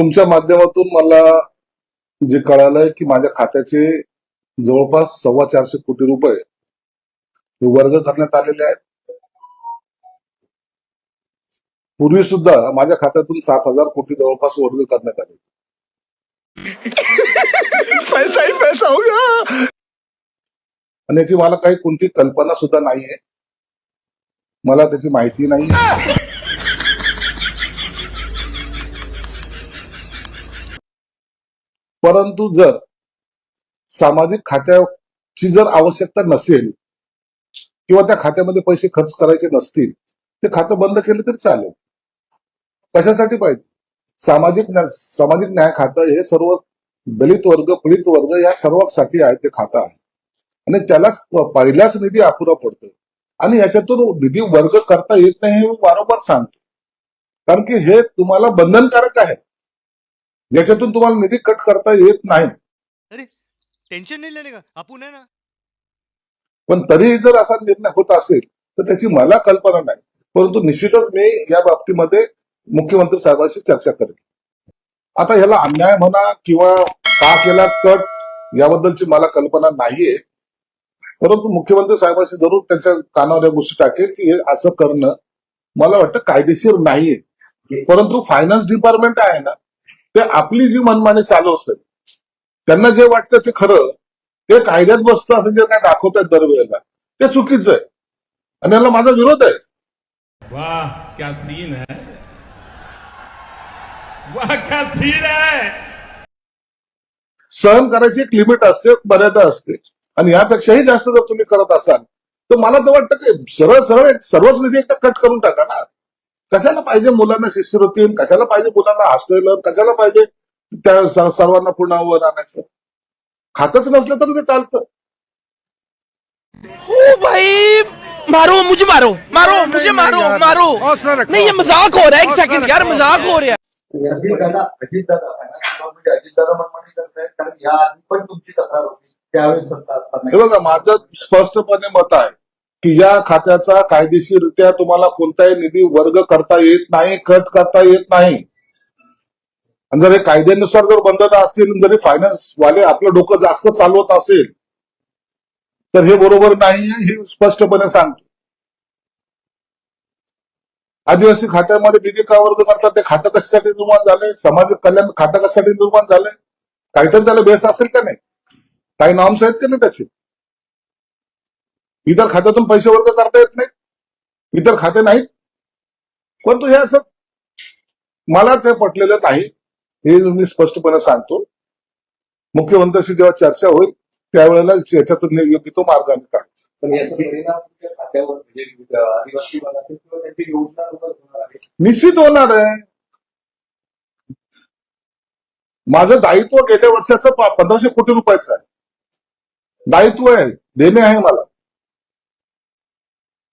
तुमच्या माध्यमातून मला जे कळालंय की माझ्या खात्याचे जवळपास सव्वा चारशे कोटी रुपये हे वर्ग करण्यात आलेले आहेत. पूर्वी सुद्धा माझ्या खात्यातून सात हजार कोटी जवळपास वर्ग करण्यात आले. पैसा ही पैसा होगा आणि याची मला काही कोणती कल्पना सुद्धा नाहीये. मला त्याची माहिती नाही परंतु जर सामाजिक खात्याची जर आवश्यकता नसेल किंवा त्या खात्यामध्ये पैसे खर्च करायचे नसतील ते खातं बंद केलं तरी चालेल. कशासाठी पाहिजे? सामाजिक न्या- सामाजिक न्याय खातं हे सर्व दलित वर्ग पीडित वर्ग या सर्वांसाठी आहे ते खातं आहे. आणि त्यालाच पहिलाच निधी अपुरा पडतो आणि याच्यातून निधी वर्ग करता येत नाही हे मी वारंवार सांगतो. कारण की हे तुम्हाला बंधनकारक आहे. याच्यातून तुम्हाला निधी कट करता येत नाही. टेंशन नहीं लेने का? आपण है ना. पण तरीही जर असा निर्णय होत असेल तर त्याची मला कल्पना नाही. परंतु निश्चितच मी या बाबतीमध्ये मुख्यमंत्री साहेबांशी चर्चा करेन. आता ह्याला अन्याय म्हणा किंवा का केला कट याबद्दलची मला कल्पना नाहीये. परंतु मुख्यमंत्री साहेबांशी जरूर त्यांच्या कानावर या गोष्टी टाकेल की हे असं करणं मला वाटतं कायदेशीर नाहीये. परंतु फायनान्स डिपार्टमेंट आहे ना ते आपली जी मनमानी चालवत त्यांना जे वाटतं ते खरं ते कायद्यात बसतं असं जे काय दाखवतात दरवेळेला ते चुकीचं आहे. आणि याला माझा विरोध आहे. वाह क्या सीन है. वाह क्या सीन है. सहन करायची एक लिमिट असते मर्यादा असते. आणि यापेक्षाही जास्त जर तुम्ही करत असाल तर मला तर वाटतं की सरळ सरळ एक सर्वच निधी एकदा कट करून टाका ना. कशाला पाहिजे मुलांना शिष्यवृत्ती? कशाला पाहिजे मुलांना हॉस्टेल कशाला पाहिजे त्या सर्वांना पुन्हा वर आणायचं? खातच नसलं तर ते चालतं. ओ भाई मारो मुझे मारो मारो मुझे मारो मारो। नहीं ये मजाक हो रहा है एक सेकंड यार मजाक हो रहा है। अजितदादा अजितदादा म्हणजे अजितदादा मनमानी करतायत कारण या आधी पण तुमची तक्रार होती त्यावेळेस सत्ता असताना. हे बघा माझं स्पष्टपणे मत आहे की या खात्याचा कायदेशीररित्या तुम्हाला कोणताही निधी वर्ग करता येत नाही कट करता येत नाही. आणि जर हे कायद्यानुसार जर बंधन असतील जरी फायनान्स वाले आपलं डोकं जास्त चालवत असेल तर हे बरोबर नाही हे स्पष्टपणे सांगतो. आदिवासी खात्यामध्ये निधी का वर्ग करतात ते खातं कशासाठी निर्माण झाले? समाज कल्याण खातं कशासाठी निर्माण झालंय काहीतरी त्याला बेस असेल का नाही? काही नॉर्म्स आहेत का नाही त्याचे? इतर खात्यातून पैसे वर्ग करता येत नाहीत. इतर खाते नाहीत. परंतु हे असं मला ते पटलेलं नाही. हे मी स्पष्टपणे सांगतो. मुख्यमंत्र्यांशी जेव्हा चर्चा होईल त्यावेळेला याच्यातून योग्य तो मार्ग आम्ही काढू. पण याचा परिणाम तुमच्या खात्यावर म्हणजे निश्चित होणार आहे. माझं दायित्व गेल्या वर्षाचं पंधराशे कोटी रुपयाचं आहे. दायित्व आहे. देणे आहे मला.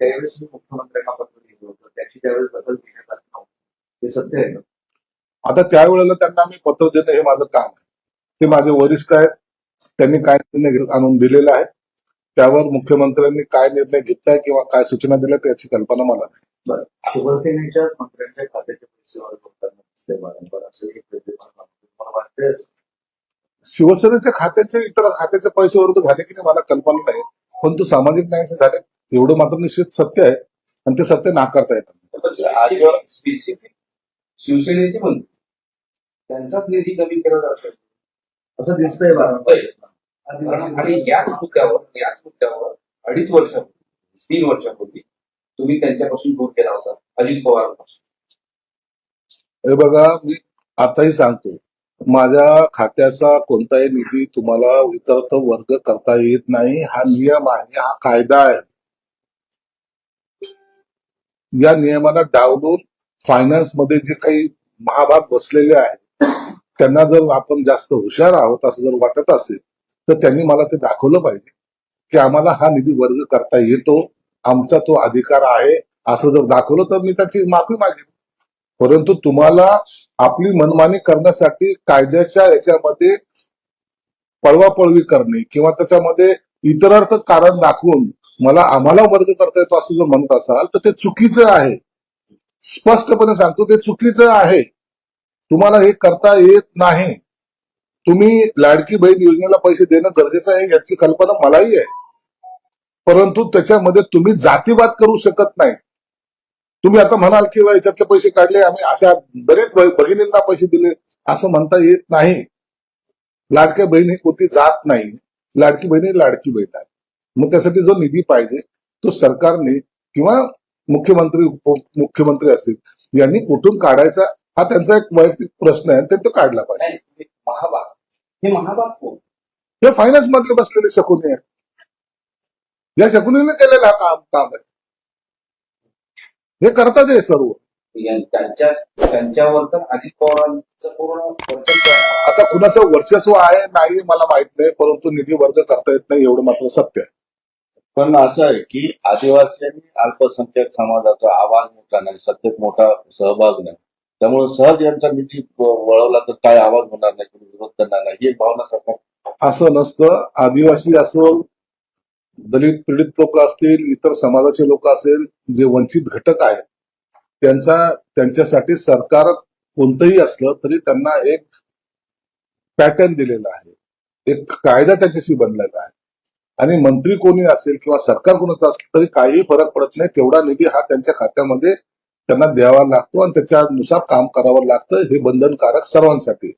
त्यावेळेस मी मुख्यमंत्र्यांना पत्र लिहिलं होतं त्याची त्यावेळेस दखल घेण्यात आली नव्हती. हे सत्य आहे आता त्यावेळेला त्यांना मी पत्र देणं हे माझं काम आहे. ते माझे वरिष्ठ आहेत. त्यांनी काय निर्णय आणून दिलेला आहे. त्यावर मुख्यमंत्र्यांनी काय निर्णय घेतलाय किंवा काय सूचना दिल्या त्याची कल्पना मला नाही. शिवसेनेच्या मंत्र्यांच्या खात्याचे पैसे वाटतंय. शिवसेनेच्या खात्याचे इतर खात्याचे पैसे वर्ग झाले की नाही मला कल्पना नाही. परंतु सामाजिक न्यायाचे झाले एवढं मात्र निश्चित सत्य आहे. आणि ते सत्य नाकारता येतं. स्पेसिफिक शिवसेनेचे मंत्री त्यांचाच निधी कमी केला जातो. असं दिसतंय आणि याच मुद्द्यावर याच मुद्द्यावर अडीच वर्षापूर्वी तीन वर्षापूर्वी तुम्ही त्यांच्यापासून दूर केला होता. अजित पवारांपासून. हे बघा मी आताही सांगतो माझ्या खात्याचा कोणताही निधी तुम्हाला इतरत्र वर्ग करता येत नाही. हा नियम आहे हा कायदा आहे. या नियमाला डावलून फायनान्समध्ये जे काही महाभाग बसलेले आहेत त्यांना जर आपण जास्त हुशार आहोत असं जर वाटत असेल तर त्यांनी मला ते दाखवलं पाहिजे की आम्हाला हा निधी वर्ग करता येतो आमचा तो अधिकार आहे असं जर दाखवलं तर मी त्याची माफी मागेन. परंतु तुम्हाला आपली मनमानी करण्यासाठी कायद्याच्या याच्यामध्ये पळवापळवी करणे किंवा त्याच्यामध्ये इतरार्थ कारण दाखवून मला आम्हाला वर्ग करता येतो असं जर म्हणत असाल तर ते चुकीचं आहे. स्पष्टपणे सांगतो ते चुकीचं आहे. तुम्हाला हे करता येत नाही. तुम्ही लाडकी बहीण योजनेला पैसे देणं गरजेचं आहे याची कल्पना मलाही आहे. परंतु त्याच्यामध्ये तुम्ही जातीवाद करू शकत नाही. तुम्ही आता म्हणाल की याच्यातले पैसे काढले आम्ही अशा बरेच भगिनींना पैसे दिले असं म्हणता येत नाही. लाडक्या बहीण ही कोणती जात नाही. लाडकी बहीण ही लाडकी बहीण आहे. मग त्यासाठी जो निधी पाहिजे तो सरकारने किंवा मुख्यमंत्री उपमुख्यमंत्री असतील यांनी कुठून काढायचा हा त्यांचा एक वैयक्तिक प्रश्न आहे ते तो काढला पाहिजे. महाबाग हे महाबाग कोण? हे फायनान्स मधले बसलेले शकुनी आहे या शकुनीने केलेलं हा काम काम आहे. हे करतात हे सर्व. त्यांच्या त्यांच्यावर तर अजित पवारांचं पूर्ण आता कुणाचं वर्चस्व आहे नाही मला माहीत नाही परंतु निधी वर्ग करता येत नाही एवढं मात्र सत्य आहे. पण असं आहे की आदिवासी आणि अल्पसंख्याक समाजाचा आवाज मोठा नाही सत्तेत मोठा सहभाग नाही. त्यामुळे सहज यांचा निधी वळवला तर काय आवाज होणार नाही कोणी विरोध करणार नाही ही एक भावना सरकार असं नसतं. आदिवासी असो दलित पीडित लोक असतील इतर समाजाचे लोक असेल जे वंचित घटक आहेत त्यांचा त्यांच्यासाठी सरकार कोणतंही असलं तरी त्यांना एक पॅटर्न दिलेला आहे. एक कायदा त्याच्याशी बनलेला आहे. आणि मंत्री कोणी असेल किंवा सरकार कोणाचं असेल तरी काही फरक पडत नाही. तेवढा निधी हा त्यांच्या खात्यामध्ये त्यांना द्यावा लागतो आणि त्याच्यानुसार काम करावं लागतं. हे बंधनकारक सर्वांसाठी.